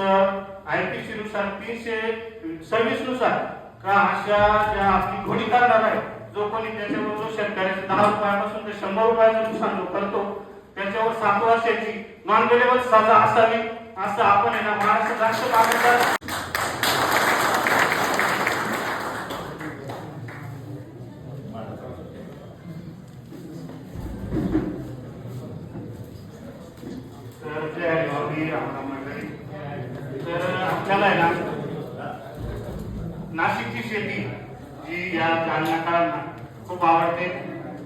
IPC नुसार तीनशे सव्वीसनुसार का अशा ज्या आपली घोडी करणार आहे जो कोणी त्याच्यावर जो शेतकऱ्याचे दहा रुपयापासून ते शंभर रुपयाचं नुकसान जो करतो त्याच्यावर सात वर्षाची नॉन वेलेबल सजा असावी असं आपण आहे ना महाराष्ट्र राष्ट्र कामगार तर जे आहे आपल्याला आहे ना नाशिकची शेती जी या जालनाकारांना खूप आवडते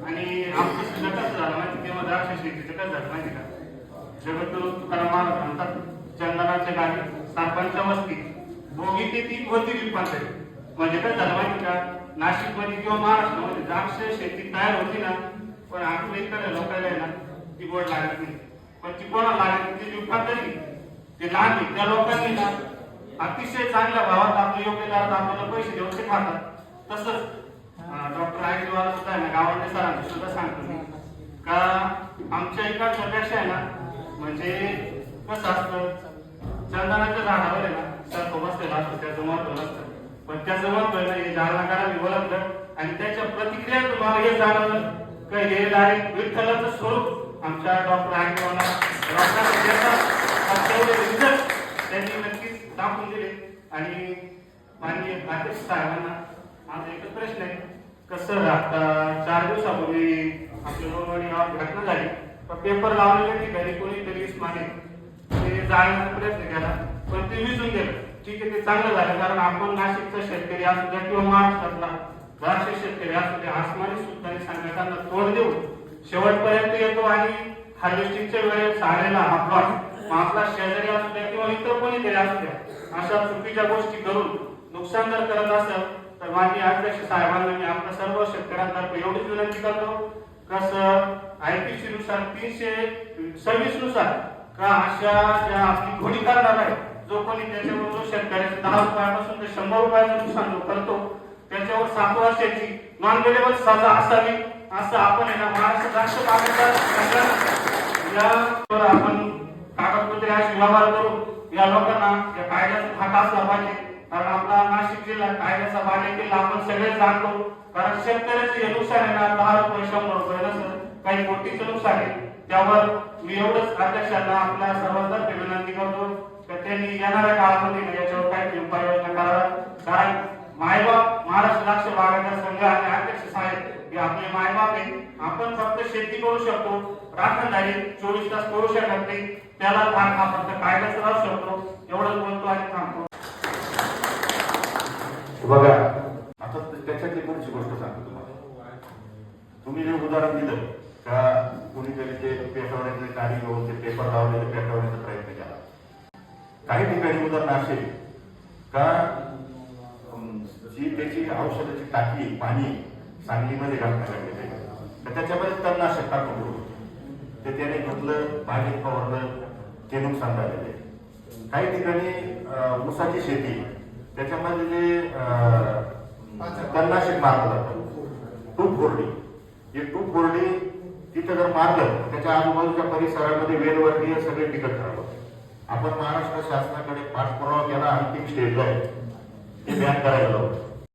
आणि आमचं सुद्धा कसं झालं माहिती तेव्हा द्राक्ष शेतीचं कसं झालं माहिती का? जगद्गुरु तुकाराम महाराज म्हणतात चंदनाचे गाणे सरपंच मस्ती दोघी ते तीन होती रूपांतरी म्हणजे काय झालं माहिती का? नाशिकमध्ये किंवा महाराष्ट्रामध्ये द्राक्ष शेती तयार होती ना पण आपल्या इकडे लोकांना ना ती गोड लागत नाही. पण ती कोणाला लागत नाही ती रूपांतरी ते लागली त्या लोकांनी ना अतिशय चांगल्या भावात आपले योग्यदार आपल्याला पैसे देऊन ते खातात. तसंच डॉक्टर आयजीवाला सुद्धा आहे ना गावातल्या सरांना सुद्धा सांगतो का आमच्या इकडच्या पेक्षा आहे ना म्हणजे कसं असतं चंदनाच्या झाडावर आहे ना तो बसलेला असतो त्याचं महत्त्व नसतं. पण त्याचं महत्त्व आहे ना हे जालनाकारांनी ओळखलं आणि त्याच्या प्रतिक्रिया तुम्हाला हे जाणवलं. का हे डायरेक्ट विठ्ठलाचं स्वरूप आमच्या डॉक्टर आयजीवाला डॉक्टर देतात तेवढे रिझल्ट त्यांनी नक्कीच दाखवून दिले आणि माननीय अध्यक्ष साहेबांना माझा एकच प्रश्न आहे. कसं आता चार दिवसापूर्वी आपल्या रोडवाडी गावात घटना झाली पण पेपर लावलेल्या ठिकाणी कोणीतरी माने ते जाण्याचा प्रयत्न केला पण ते विजून गेलं. ठीक आहे ते चांगलं झालं कारण आपण नाशिकचा शेतकरी असू द्या किंवा महाराष्ट्रातला द्राक्ष शेतकरी असू द्या आसमानी सुद्धा सांगण्याचा तोड देऊ शेवटपर्यंत येतो आणि हार्वेस्टिंगच्या वेळेस आलेला हा प्लॉट आपला शेजारी असू द्या किंवा इतर कोणीतरी असू द्या अशा चुकीच्या गोष्टी करून नुकसान जर करत असेल तर माझी अध्यक्ष साहेबांना मी आपल्या सर्व शेतकऱ्यांतर्फे एवढीच विनंती करतो कसं आयपीसी नुसार तीनशे सव्वीसनुसार का अशा ज्या आपली घोडी करणार आहे जो कोणी त्याच्यावर जो शेतकऱ्याचे दहा रुपयापासून ते शंभर रुपयाचं नुकसान जो करतो त्याच्यावर सात वर्षाची नॉन वेलेबल सजा असावी असं आपण आहे ना महाराष्ट्र राष्ट्र आपण कागदपत्रे अशी व्यवहार करू या लोकांना या कायद्याचा धाका असला पाहिजे. जिल्हा कायद्याचा बाले किल्ला आपण सगळे जाणतो कारण शेतकऱ्याचं हे नुकसान आहे ना दहा रुपये शंभर रुपये नसतं काही कोटीचं नुकसान आहे. त्यावर मी एवढंच अध्यक्षांना आपल्या सर्वांतर्फे विनंती करतो त्यांनी येणाऱ्या काळामध्ये याच्यावर काही उपाययोजना कराव्या कारण मायबाप महाराष्ट्र राष्ट्र बागायत संघ आणि अध्यक्ष साहेब हे आपले मायबाप आहे आपण फक्त शेती करू शकतो. राखणदारी चोवीस तास करू शकत नाही. त्याला भाग हा फक्त कायद्याचा राहू शकतो. एवढंच बोलतो आणि थांबतो. बघा. आता त्याच्यातली पुढची गोष्ट सांगतो तुम्हाला. तुम्ही जे उदाहरण दिलं का कुणीतरी ते पेटवण्याचे गाडी घेऊन ते पेपर लावलेले पेटवण्याचा प्रयत्न केला. काही ठिकाणी उदाहरण असेल का जी त्याची औषधाची टाकी पाणी सांगलीमध्ये घालण्यात लागलेलं तर त्याच्यामध्ये तणनाशक टाकून ते त्याने घेतलं पाणी फवारलं ते नुकसान झालेलं आहे. काही ठिकाणी ऊसाची शेती त्याच्यामध्ये जे अं, मारलं जातं टूप फोरडी हे टूप फोरडी तिथं जर मारलं त्याच्या आजूबाजूच्या परिसरामध्ये वेलवर्गीय सगळे टिकत राहतो आपण महाराष्ट्र शासनाकडे पाठपुरावा केला अंतिम स्टेजला आहे. ते बॅन करायला लावतो